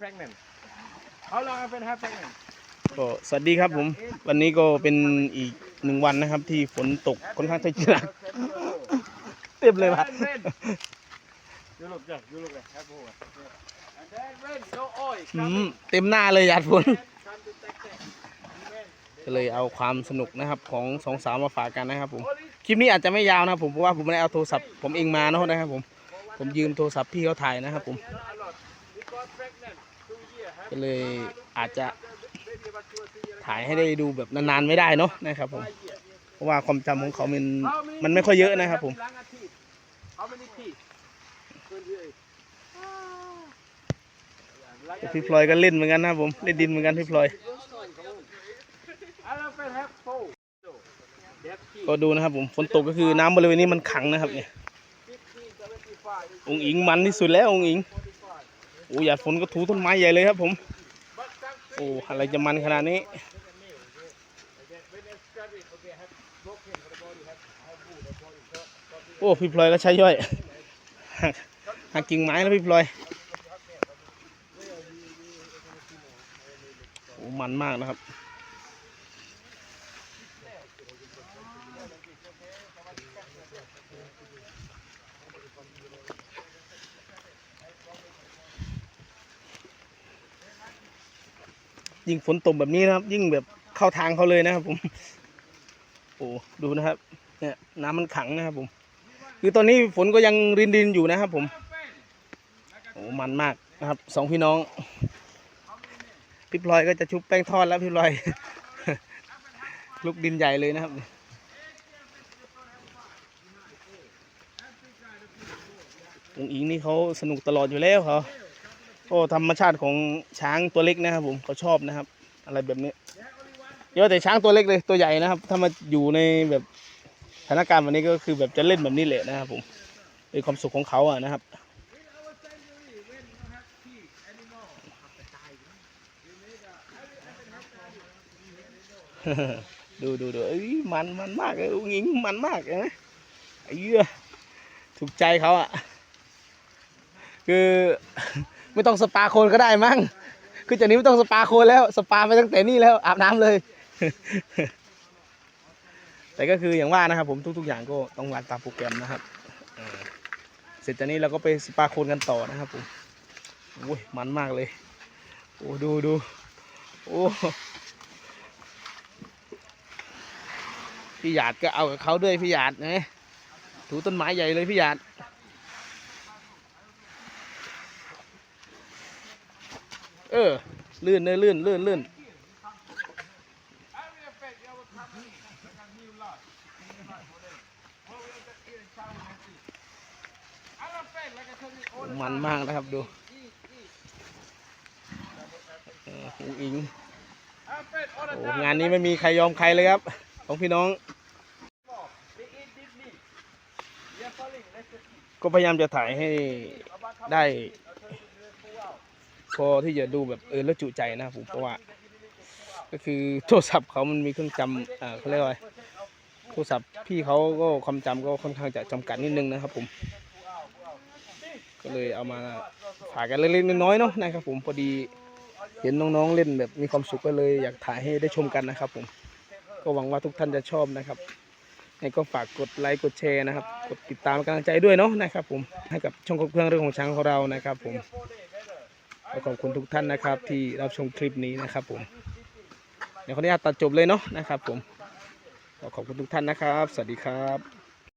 pregnant how long have been have pregnant ก็สวัสดีครับผม วันนี้ก็เป็นอีกหนึ่งวันนะครับ ที่ฝนตกค่อนข้างจะหนักเต็มเลยว่ะ Rain, rain. you look there you look there have over and then rain no oil อืม coming เต็มหน้าเลยหยาดฝน come to take that Amen. ก็เลยเอาความสนุกนะครับของสองสาวมาฝากกันนะครับผม Holy คลิปนี้อาจจะไม่ยาวนะครับผมเพราะว่าผมไม่ได้เอาโทรศัพท์ผมเองมาเนอะนะครับผม ผมยืมโทรศัพท์พี่เขาถ่ายนะครับผม ก็เลยอาจจะถ่ายให้ได้ดูแบบนานๆไม่ได้เนาะนะครับผมเพราะว่าความจำของเขามันมันไม่ค่อยเยอะนะครับผมพี่พลอยก็เล่นเหมือนกันนะผมเล่นดินเหมือนกันพี่พลอยก็ดูนะครับผมฝนตกก็คือน้ำบริเวณนี้มันขังนะครับเนี่ยองอิงมันที่สุดแล้วองอิง โอ้หยาดฝนก็ถูต้นไม้ใหญ่เลยครับผม โอ้อะไรจะมันขนาดนี้ โอ้พี่พลอยก็ใช้ย่อยหักหักกิ่งไม้แล้วพี่พลอยโอ้มันมากนะครับ ยิ่งฝนตกแบบนี้นะครับ ยิ่งแบบเข้าทางเขาเลยนะครับผม โอ้ดูนะครับ เนี่ย น้ำมันขังนะครับผม คือตอนนี้ฝนก็ยังรินรินอยู่นะครับ ผมโอ้มันมากนะครับสองพี่น้องพี่พลอยก็จะชุบแป้งทอดแล้วพี่พลอยลุกดินใหญ่เลยนะครับองอิงนี่เขาสนุกตลอดอยู่แล้วเขา ก็ธรรมชาติของช้างตัวเล็กนะครับ ผมเขาชอบนะครับ อะไรแบบนี้เยอะแต่ช้างตัวเล็กเลยตัวใหญ่นะครับ ถ้ามาอยู่ในแบบสถานการณ์แบบนี้ก็คือแบบจะเล่นแบบนี้แหละนะครับ ผมเป็นความสุขของเขาอะนะครับดูดูดูเอ้ยมันมันมากเลยอุ้งอิงมันมากเลยนะไอ้เหี้ยถูกใจเขาอะ คือ ไม่ต้องสปาโคลนก็ได้มั้งคือจากนี้ไม่ต้องสปาโคลนแล้วสปาไปตั้งแต่นี่แล้วอาบน้ำเลย แต่ก็คืออย่างว่านะครับ ผมทุก ๆ อย่างก็ต้องรันตามโปรแกรมนะครับเสร็จจากนี้เราก็ไปสปาโคลนกันต่อนะครับผมโอ้ยมันมากเลยโอ้ดูดูโอ้พี่หยาดก็เอากับเขาด้วยพี่หยาดนะถูต้นไม้ใหญ่เลยพี่หยาด เออ ลื่นเลยลื่นลื่นลื่นมันมากนะครับดูเอออุ๋งอิงโอ้งานนี้ไม่มีใครยอมใครเลยครับ ของพี่น้อง ก็พยายามจะถ่ายให้ได้ พอที่จะดูแบบเออแล้วจุใจนะผมเพราะว่า ก็คือโทรศัพท์เขามันมีเครื่องจำอ่าเขาเรียกว่าอะไรโทรศัพท์พี่เขาก็ความจำก็ค่อนข้างจะจำกัดนิดนึงนะครับผม ก็เลยเอามาถ่ายกันเล็กๆน้อยๆเนาะนะครับผมพอดีเห็นน้องๆเล่นแบบมีความสุขก็เลยอยากถ่ายให้ได้ชมกันนะครับผม ก็หวังว่าทุกท่านจะชอบนะครับยังไงก็ฝากกดไลค์กดแชร์นะครับ กดติดตามกำลังใจด้วยเนาะนะครับผมให้กับช่องครบเครื่องเรื่องของช้างของเรานะครับผม ขอบคุณทุกท่านนะครับ ที่รับชมคลิปนี้นะครับผมเดี๋ยวขออนุญาตตัดจบเลยเนาะนะครับผมขอขอบคุณทุกท่านนะครับ สวัสดีครับ